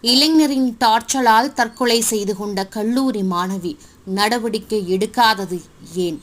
இளைஞரின் டார்ச்சலால் தற்கொலை செய்து கொண்ட கல்லூரி மாணவி நடவடிக்கை எடுக்காதது ஏன்?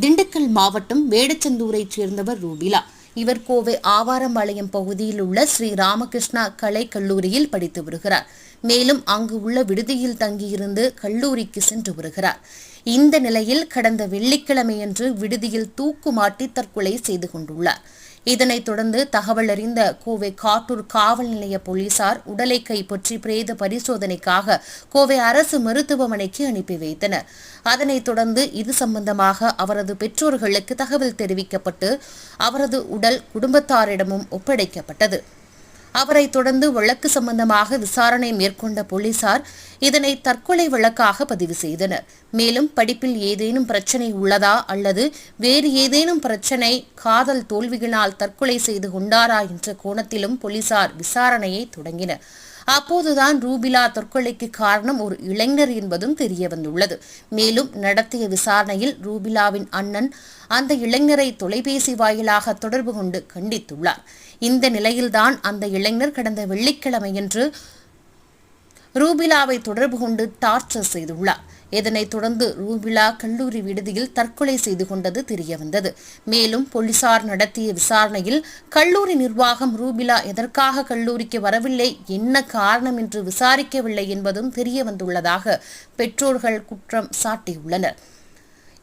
திண்டுக்கல் மாவட்டம் வேடச்சந்தூரைச் சேர்ந்தவர் ரூபிலா. இவர் கோவை ஆவாரம்பாளையம் பகுதியில் உள்ள ஸ்ரீ ராமகிருஷ்ணா கலை கல்லூரியில் படித்து வருகிறார். மேலும் அங்கு உள்ள விடுதியில் தங்கியிருந்து கல்லூரிக்கு சென்று வருகிறார். இந்த நிலையில் கடந்த வெள்ளிக்கிழமையன்று விடுதியில் தூக்கு மாட்டி தற்கொலை செய்து கொண்டுள்ளார். இதனைத் தொடர்ந்து தகவல் அறிந்த கோவை காட்டூர் காவல் நிலைய போலீசார் உடலை கைப்பற்றி பிரேத பரிசோதனைக்காக கோவை அரசு மருத்துவமனைக்கு அனுப்பி வைத்தனர். அதனைத் தொடர்ந்து இது சம்பந்தமாக அவரது பெற்றோர்களுக்கு தகவல் தெரிவிக்கப்பட்டு அவரது உடல் குடும்பத்தாரிடமும் ஒப்படைக்கப்பட்டது. அவரைத் தொடர்ந்து வழக்கு சம்பந்தமாக விசாரணை மேற்கொண்ட போலீசார் இதனை தற்கொலை வழக்காக பதிவு செய்தனர். மேலும் படிப்பில் ஏதேனும் பிரச்சனை உள்ளதா அல்லது வேறு ஏதேனும் பிரச்சனை காதல் தோல்வியினால் தற்கொலை செய்து கொண்டாரா என்ற கோணத்திலும் போலீசார் விசாரணையை தொடங்கினர். அப்போதுதான் ரூபிலா தற்கொலைக்கு காரணம் ஒரு இளைஞர் என்பதும் தெரிய வந்துள்ளது மேலும் நடத்திய விசாரணையில் ரூபிலாவின் அண்ணன் அந்த இளைஞரை தொலைபேசி வாயிலாக தொடர்பு கொண்டு கண்டித்துள்ளார். இந்த நிலையில்தான் அந்த இளைஞர் கடந்த வெள்ளிக்கிழமையன்று ரூபிலாவை தொடர்பு கொண்டு டார்ச்சர் செய்துள்ளார். இதனைத் தொடர்ந்து ரூபிலா கல்லூரி விடுதியில் தற்கொலை செய்து கொண்டது தெரியவந்தது. மேலும் போலீசார் நடத்திய விசாரணையில் கல்லூரி நிர்வாகம் ரூபிலா எதற்காக கல்லூரிக்கு வரவில்லை என்ன காரணம் என்று விசாரிக்கவில்லை என்பதும் தெரிய வந்துள்ளதாக பெற்றோர்கள் குற்றம் சாட்டியுள்ளனர்.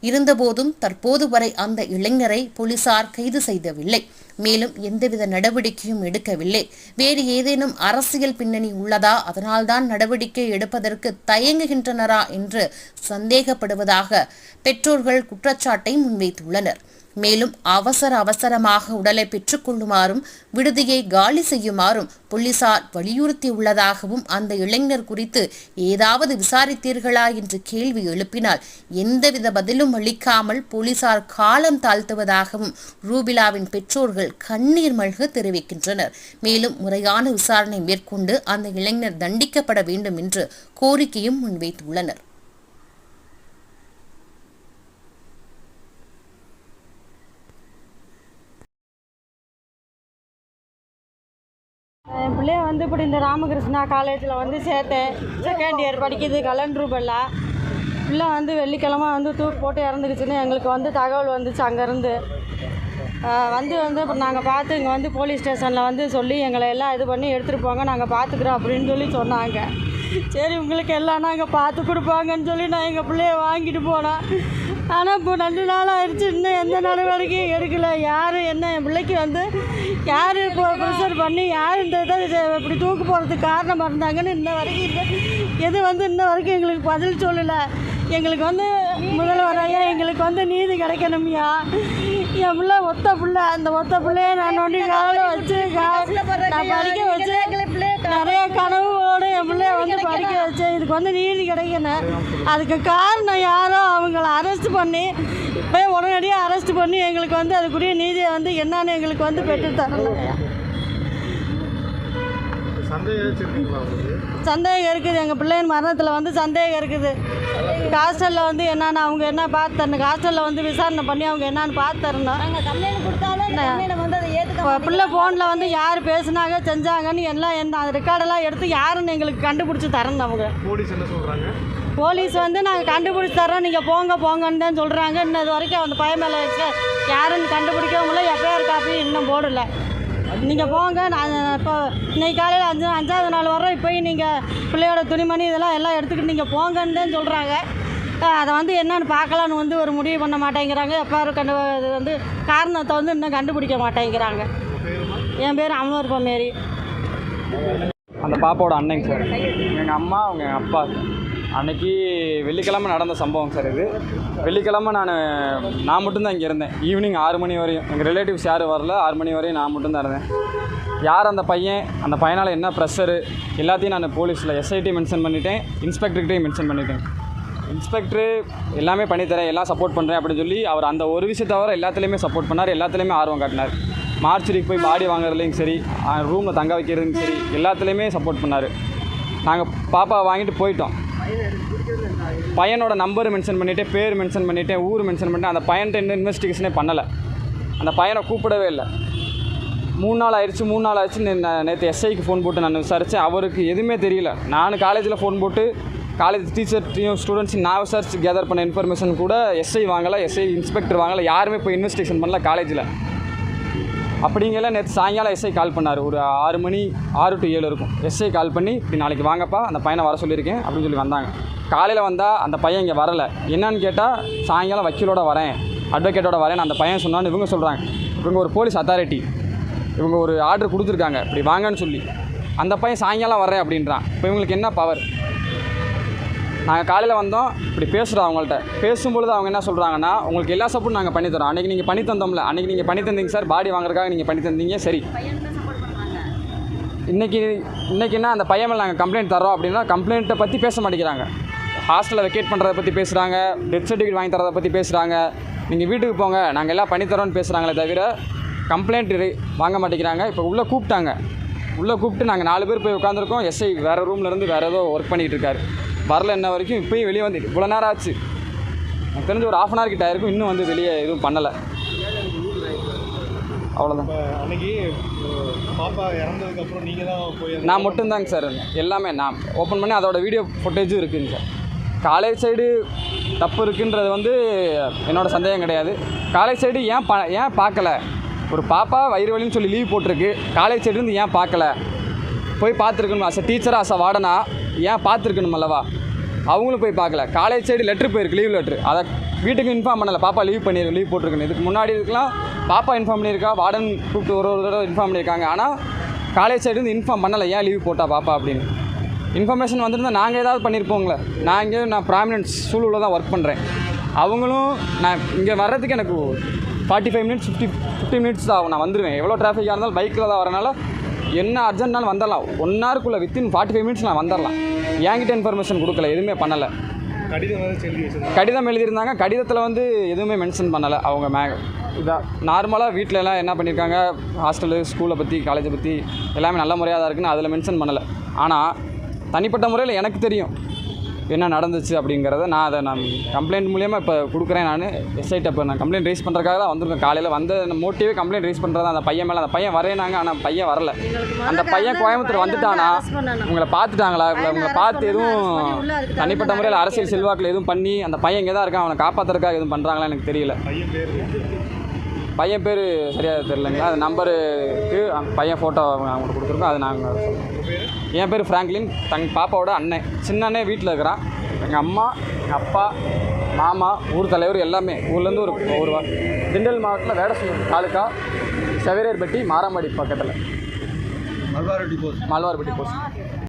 இருந்தபோதும் தற்போது வரை அந்த இளைஞரை போலீசார் கைது செய்யவில்லை மேலும் எந்தவித நடவடிக்கையும் எடுக்கவில்லை. வேறு ஏதேனும் அரசியல் பின்னணி உள்ளதா? அதனால்தான் நடவடிக்கை எடுப்பதற்கு தயங்குகின்றனரா? என்று சந்தேகப்படுவதாக பெற்றோர்கள் குற்றச்சாட்டை முன்வைத்துள்ளனர். மேலும் அவசர அவசரமாக உடலை பெற்றுக்கொள்ளுமாறும் விடுதியை காலி செய்யுமாறும் போலீசார் வலியுறுத்தியுள்ளதாகவும் அந்த இளைஞர் குறித்து ஏதாவது விசாரித்தீர்களா என்று கேள்வி எழுப்பினால் எந்தவித பதிலும் அளிக்காமல் போலீசார் காலம் தாழ்த்துவதாகவும் ரூபிலாவின் பெற்றோர்கள் கண்ணீர் மல்க தெரிவிக்கின்றனர். மேலும் முறையான விசாரணை மேற்கொண்டு அந்த இளைஞர் தண்டிக்கப்பட வேண்டும் என்று கோரிக்கையும் முன்வைத்துள்ளனர். என் பிள்ளைய வந்து இப்படி இந்த ராமகிருஷ்ணா காலேஜில் வந்து சேர்த்தேன். செகண்ட் இயர் படிக்குது கலன் பிள்ளை வந்து வெள்ளிக்கிழமை வந்து தூக்கு போட்டு இறந்துக்குச்சுன்னு எங்களுக்கு வந்து தகவல் வந்துச்சு அங்கேருந்து. வந்து வந்து அப்புறம் நாங்கள் பார்த்து இங்கே வந்து போலீஸ் ஸ்டேஷனில் வந்து சொல்லி எங்களை எல்லாம் இது பண்ணி எடுத்துகிட்டு போங்க நாங்கள் பார்த்துக்குறோம் அப்படின்னு சொல்லி சொன்னாங்க. சரி உங்களுக்கு எல்லாம் நாங்கள் பார்த்து கொடுப்பாங்கன்னு சொல்லி நான் எங்கள் பிள்ளைய வாங்கிட்டு போனேன். ஆனால் இப்போ ரெண்டு நாள் ஆயிடுச்சு இன்னும் எந்த நடவடிக்கையும் எடுக்கலை. யார் என்ன என் பிள்ளைக்கு வந்து யார் இப்போ ப்ரெஷர் பண்ணி யார் இந்த இதை இப்படி தூக்கு போகிறதுக்கு காரணமாக இருந்தாங்கன்னு இன்ன வரைக்கும் இல்லை. எது வந்து இன்ன வரைக்கும் எங்களுக்கு பதில் சொல்லலை. எங்களுக்கு வந்து முதல்வர் ஐயா எங்களுக்கு வந்து நீதி கிடைக்கணும்யா. என் பிள்ளை ஒத்த பிள்ளை. அந்த ஒத்த பிள்ளைய நான் நோண்டி காலை வச்சு கா- நான் படிக்க வச்சு நிறைய கனவுகளோடு என் பிள்ளைய வந்து படிக்க இதுக்கு வந்து நீதி கிடைக்கணும் அதுக்கு காரணம் யாரோ அவங்கள அரெஸ்ட் பண்ணி போய் உடனடியாக அரெஸ்ட் பண்ணி எங்களுக்கு வந்து அதுக்குரிய நீதியை வந்து என்னன்னு எங்களுக்கு வந்து பெற்று தரணும். சந்தேகம் இருக்குது. எங்கள் பிள்ளையின் மரணத்தில் வந்து சந்தேகம் இருக்குது. ஹாஸ்டலில் வந்து என்னென்னு அவங்க என்ன பார்த்து தரணும்? ஹாஸ்டலில் வந்து விசாரணை பண்ணி அவங்க என்னன்னு பார்த்து தரணும். பிள்ளை ஃபோனில் வந்து யார் பேசுனாங்க செஞ்சாங்கன்னு எல்லாம் என்ன அந்த ரெக்கார்டெல்லாம் எடுத்து யாருன்னு எங்களுக்கு கண்டுபிடிச்சி தரணும் அவங்க. போலீஸ் என்ன சொல்றாங்க? போலீஸ் வந்து நாங்கள் கண்டுபிடிச்சி தரோம் நீங்கள் போங்க போங்கன்னு தான் சொல்கிறாங்க இன்னும் இது வரைக்கும் அந்த பையன் மேலே வச்சு யாருன்னு கண்டுபிடிக்கவங்கள எஃப்ஐஆர் காப்பி இன்னும் போடல. நீங்கள் போங்க நான் இப்போ இன்னைக்கு காலையில் அஞ்சு அஞ்சாவது நாள் வரோம் இப்போயும் நீங்கள் பிள்ளையோட துணிமணி இதெல்லாம் எல்லாம் எடுத்துக்கிட்டு நீங்கள் போங்கன்னு தான் சொல்கிறாங்க அதை வந்து என்னன்னு பார்க்கலான்னு வந்து ஒரு முடிவு பண்ண மாட்டேங்கிறாங்க. எப்போ கண்டு இது வந்து காரணத்தை வந்து இன்னும் கண்டுபிடிக்க மாட்டேங்கிறாங்க. என் பேர் அமர்பா மேரி அந்த பாப்பாவோட அண்ணன் சார். எங்கள் அம்மா அவங்க எங்கள் அப்பா அன்னைக்கு வெள்ளிக்கிழமை நடந்த சம்பவம் சார் இது. வெள்ளிக்கிழமை நான் நான் மட்டும்தான் இங்கே இருந்தேன். ஈவினிங் ஆறு மணி வரையும். எங்கள் ரிலேட்டிவ்ஸ் யாரும் வரல. ஆறு மணி வரையும் நான் மட்டும்தான் இருந்தேன். யார் அந்த பையன்? அந்த பையனால் என்ன ப்ரெஷரு எல்லாத்தையும் நான் போலீஸில் எஸ்ஐடி மென்ஷன் பண்ணிட்டேன். இன்ஸ்பெக்டர்கிட்டையும் மென்ஷன் பண்ணிட்டேன். இன்ஸ்பெக்டரு எல்லாமே பண்ணித்தரேன் எல்லாம் சப்போர்ட் பண்ணுறேன் அப்படின்னு சொல்லி அவர் அந்த ஒரு விஷயத்தை தவிர எல்லாத்துலேயுமே சப்போர்ட் பண்ணார் எல்லாத்துலேயுமே ஆர்வம் காட்டினார். மார்ச்சரிக்கு போய் பாடி வாங்குறதுலையும் சரி ரூமில் தங்க வைக்கிறதுலையும் சரி எல்லாத்துலேயுமே சப்போர்ட் பண்ணார். நாங்கள் பாப்பா வாங்கிட்டு போயிட்டோம். பையனோட நம்பர் மென்ஷன் பண்ணிவிட்டேன் பேர் மென்ஷன் பண்ணிவிட்டேன் ஊர் மென்ஷன் பண்ணிட்டேன் அந்த பையன்ட்ட இன்னும் இன்வெஸ்டிகேஷனே பண்ணலை. அந்த பையனை கூப்பிடவே இல்லை. மூணு நாள் ஆயிடுச்சு மூணு நாள் ஆயிடுச்சு நேற்று எஸ்ஐக்கு ஃபோன் போட்டு நான் விசாரித்தேன் அவருக்கு எதுவுமே தெரியல. நான் காலேஜில் ஃபோன் போட்டு காலேஜ் டீச்சர்ட்டையும் ஸ்டூடெண்ட்ஸையும் நான் விசாரிச்சு கேதர் பண்ண இன்ஃபர்மேஷன் கூட எஸ்ஐ வாங்கலை எஸ்ஐ இன்ஸ்பெக்டர் வாங்கலை யாருமே போய் இன்வெஸ்டிகேஷன் பண்ணல காலேஜில் அப்படிங்கிற நேற்று சாயங்காலம் எஸ்ஐ கால் பண்ணார். ஒரு ஆறு மணி ஆறு டு ஏழு இருக்கும். எஸ்ஐ கால் பண்ணி இப்படி நாளைக்கு வாங்கப்பா அந்த பையனை வர சொல்லியிருக்கேன் அப்படின்னு சொல்லி வந்தாங்க. காலையில் வந்தால் அந்த பையன் இங்கே வரலை. என்னன்னு கேட்டால் சாயங்காலம் வக்கீலோட வரேன். அட்வொகேட்டோட வரேன் அந்த பையன் சொன்னான்னு இவங்க சொல்கிறாங்க இவங்க ஒரு போலீஸ் அத்தாரிட்டி இவங்க ஒரு ஆர்டர் கொடுத்துருக்காங்க. இப்படி வாங்கன்னு சொல்லி. அந்த பையன் சாயங்காலம் வரேன் அப்படின்றான். இப்போ இவங்களுக்கு என்ன பவர் நாங்கள் காலையில் வந்தோம் இப்படி பேசுகிறோம் அவங்கள்ட்ட. பேசும்பொழுது அவங்க என்ன சொல்கிறாங்கன்னா உங்களுக்கு எல்லா சப்போர்ட்டும் நாங்கள் பண்ணி தரோம். அன்றைக்கி நீங்கள் பண்ணி தந்தோம்ல. அன்றைக்கி நீங்கள் பண்ணி தந்தீங்க சார். பாடி வாங்குறதுக்காக நீங்கள் பண்ணி தந்தீங்க. சரி. இன்றைக்கி இன்றைக்கின்னா அந்த பையன் நாங்கள் கம்ப்ளைண்ட் தரோம் அப்படின்னா கம்ப்ளைண்ட்டை பற்றி பேச மாட்டேங்கிறாங்க. ஹாஸ்டலில் வெக்கேட் பண்ணுறதை பற்றி பேசுகிறாங்க டெத் சர்டிஃபிகேட் வாங்கி தரதை பற்றி பேசுகிறாங்க நீங்கள் வீட்டுக்கு போங்க. நாங்கள் எல்லாம் பண்ணித்தரோன்னு பேசுகிறாங்களே தவிர கம்ப்ளைண்ட் வாங்க மாட்டேங்கிறாங்க. இப்போ உள்ளே கூப்பிட்டாங்க. உள்ளே கூப்பிட்டு நாங்கள் நாலு பேர் போய் உட்காந்துருக்கோம் எஸ்ஐ வேறு ரூமில் இருந்து வேறு ஏதோ ஒர்க் பண்ணிகிட்டு இருக்காரு. வரல என்ன வரைக்கும் இப்போயும் வெளியே வந்து இவ்வளோ நேரம் ஆச்சு. எனக்கு தெரிஞ்சு ஒரு ஆஃப் அன் ஹவர் கிட்ட ஆயிருக்கும். இன்னும் வந்து வெளியே எதுவும் பண்ணலை. அவ்வளோதான் அன்னைக்கு பாப்பா இறந்ததுக்கப்புறம் நீங்கள் தான் போய் நான் மட்டும்தாங்க சார் எல்லாமே நான் ஓப்பன் பண்ணி அதோட வீடியோ ஃபுட்டேஜும் இருக்குங்க சார். காலேஜ் சைடு தப்பு இருக்குன்றது வந்து என்னோட சந்தேகம் கிடையாது. காலேஜ் சைடு ஏன் பா ஏன் பார்க்கல? ஒரு பாப்பா வயிறு வலின்னு சொல்லி லீவ் போட்டிருக்கு. காலேஜ் சைடு இருந்து ஏன் பார்க்கல? போய் பார்த்துருக்கணும். அஸ் அ டீச்சராக அஸ் அ ஏன் பார்த்துருக்கணும் அல்லவா? அவங்களும் போய் பார்க்கல. காலேஜ் சைடு லெட்ரு போயிருக்கு லீவ் லெட்ரு அதை வீட்டுக்கு இன்ஃபார்ம் பண்ணல. பாப்பா லீவ் பண்ணியிருக்கு லீவ் போட்டிருக்குன்னு. இதுக்கு முன்னாடி இருக்கலாம் பாப்பா இன்ஃபார்ம் பண்ணியிருக்கா வார்டன் கூப்பிட்டு ஒரு ஒரு தடவை இன்ஃபார்ம் பண்ணியிருக்காங்க. ஆனால் காலேஜ் சைடு வந்து இன்ஃபார்ம் பண்ணலை. ஏன் லீவ் போட்டா பாப்பா அப்படின்னு. இன்ஃபர்மேஷன் வந்திருந்தா நாங்கள் ஏதாவது பண்ணியிருப்போங்களே நான் இங்கே நான் ப்ராமினன்ஸ் சூழலில் தான் ஒர்க் பண்ணுறேன் அவங்களும் நான் இங்கே வர்றதுக்கு எனக்கு forty five minutes fifty fifty minutes தான் ஆகும். நான் வந்துடுவேன் எவ்வளோ டிராஃபிக்காக இருந்தாலும் பைக்கில் தான் வரனால என்ன அர்ஜென்ட்னாலும் வந்துடலாம். ஒன் ஹவருக்குள்ளே வித்தின் ஃபார்ட்டி ஃபைவ் மினிட்ஸ் நான் வந்துடலாம். என்கிட்ட இன்ஃபர்மேஷன் கொடுக்கல எதுவுமே பண்ணலை. கடிதம் கடிதம் எழுதியிருந்தாங்க. கடிதத்தில் வந்து எதுவுமே மென்ஷன் பண்ணலை அவங்க மே இதாக நார்மலாக வீட்டில எல்லாம் என்ன பண்ணியிருக்காங்க ஹாஸ்டலு ஸ்கூலை பற்றி காலேஜை பற்றி எல்லாமே நல்ல முறையாக தான் இருக்குன்னு அதில் மென்ஷன் பண்ணலை. ஆனால் தனிப்பட்ட முறையில் எனக்கு தெரியும். என்ன நடந்துச்சு அப்படிங்கிறத நான் அதை நான் கம்ப்ளைண்ட் மூலியமாக இப்போ கொடுக்குறேன் நான். எஸ்ஐட்ட இப்போ நான் கம்ப்ளைண்ட் ரைஸ் பண்ணுறதுக்காக தான் வந்திருக்கேன். காலையில் வந்து மோட்டிவே கம்ப்ளைண்ட் ரைஸ் பண்ணுறது அந்த பையன் மேலே அந்த பையன் வரேனாங்க ஆனால் பையன் வரல. அந்த பையன் கோயம்புத்தூர் வந்துட்டானா? உங்களை பார்த்துட்டாங்களா? இல்லை உங்களை பார்த்து எதுவும் தனிப்பட்ட முறையில் அரசியல் செல்வாக்கில் எதுவும் பண்ணி அந்த பையன் இங்கே தான் இருக்கான். அவனை காப்பாற்றுறதுக்காக எதுவும் பண்ணுறாங்களா எனக்கு தெரியல. பையன் பேர் சரியாக தெரிலங்க அது நம்பருக்கு பையன் ஃபோட்டோ அவங்களுக்கு கொடுத்துருக்கோம். அது நாங்கள். என் பேர் ஃப்ராங்க்லின் தங் பாப்பாவோட அண்ணன். சின்ன அண்ணன் வீட்டில் இருக்கிறான். எங்கள் அம்மா எங்கள் அப்பா மாமா ஊர் தலைவர் எல்லாமே ஊர்லேருந்து ஒரு ஒரு திண்டல் மாவட்டத்தில் வேடசூர் தாலுக்கா செவரேர்பட்டி மாராமடி பக்கத்தில். மல்வாரெட்டி போஸ்ட் மல்வார்பட்டி போஸ்ட்